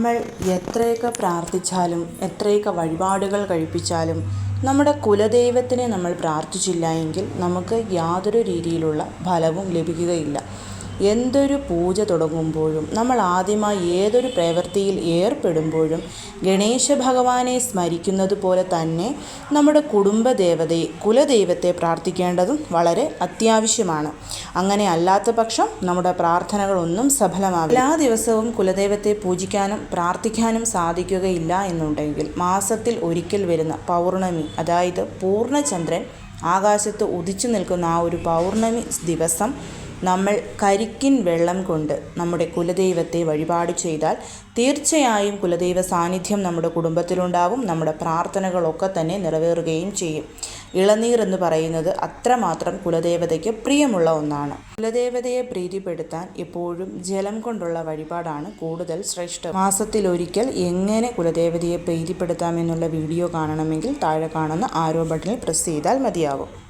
നമ്മൾ എത്രയൊക്കെ പ്രാർത്ഥിച്ചാലും എത്രയൊക്കെ വഴിപാടുകൾ കഴിപ്പിച്ചാലും നമ്മുടെ കുലദൈവത്തിനെ നമ്മൾ പ്രാർത്ഥിച്ചില്ല എങ്കിൽ നമുക്ക് യാതൊരു രീതിയിലുള്ള ഫലവും ലഭിക്കുകയില്ല. എന്തൊരു പൂജ തുടങ്ങുമ്പോഴും നമ്മൾ ആദ്യമായി ഏതൊരു പ്രവൃത്തിയിൽ ഏർപ്പെടുമ്പോഴും ഗണേശ ഭഗവാനെ സ്മരിക്കുന്നത് പോലെ തന്നെ നമ്മുടെ കുടുംബദേവതയെ കുലദൈവത്തെ പ്രാർത്ഥിക്കേണ്ടതും വളരെ അത്യാവശ്യമാണ്. അങ്ങനെ അല്ലാത്ത പക്ഷം നമ്മുടെ പ്രാർത്ഥനകളൊന്നും സഫലമാകും എല്ലാ ദിവസവും കുലദൈവത്തെ പൂജിക്കാനും പ്രാർത്ഥിക്കാനും സാധിക്കുകയില്ല എന്നുണ്ടെങ്കിൽ മാസത്തിൽ ഒരിക്കൽ വരുന്ന പൗർണമി അതായത് പൂർണചന്ദ്രൻ ആകാശത്ത് ഉദിച്ചു നിൽക്കുന്ന ആ ഒരു പൗർണമി ദിവസം നമ്മൾ കരിക്കിൻ വെള്ളം കൊണ്ട് നമ്മുടെ കുലദൈവത്തെ വഴിപാട് ചെയ്താൽ തീർച്ചയായും കുലദൈവ സാന്നിധ്യം നമ്മുടെ കുടുംബത്തിലുണ്ടാവും നമ്മുടെ പ്രാർത്ഥനകളൊക്കെ തന്നെ നിറവേറുകയും ചെയ്യും. ഇളനീർ എന്ന് പറയുന്നത് അത്രമാത്രം കുലദേവതയ്ക്ക് പ്രിയമുള്ള ഒന്നാണ്. കുലദേവതയെ പ്രീതിപ്പെടുത്താൻ എപ്പോഴും ജലം കൊണ്ടുള്ള വഴിപാടാണ് കൂടുതൽ ശ്രേഷ്ഠം. മാസത്തിലൊരിക്കൽ എങ്ങനെ കുലദേവതയെ പ്രീതിപ്പെടുത്താമെന്നുള്ള വീഡിയോ കാണണമെങ്കിൽ താഴെ കാണുന്ന ആരോ ബട്ടണിൽ പ്രസ് ചെയ്താൽ മതിയാകും.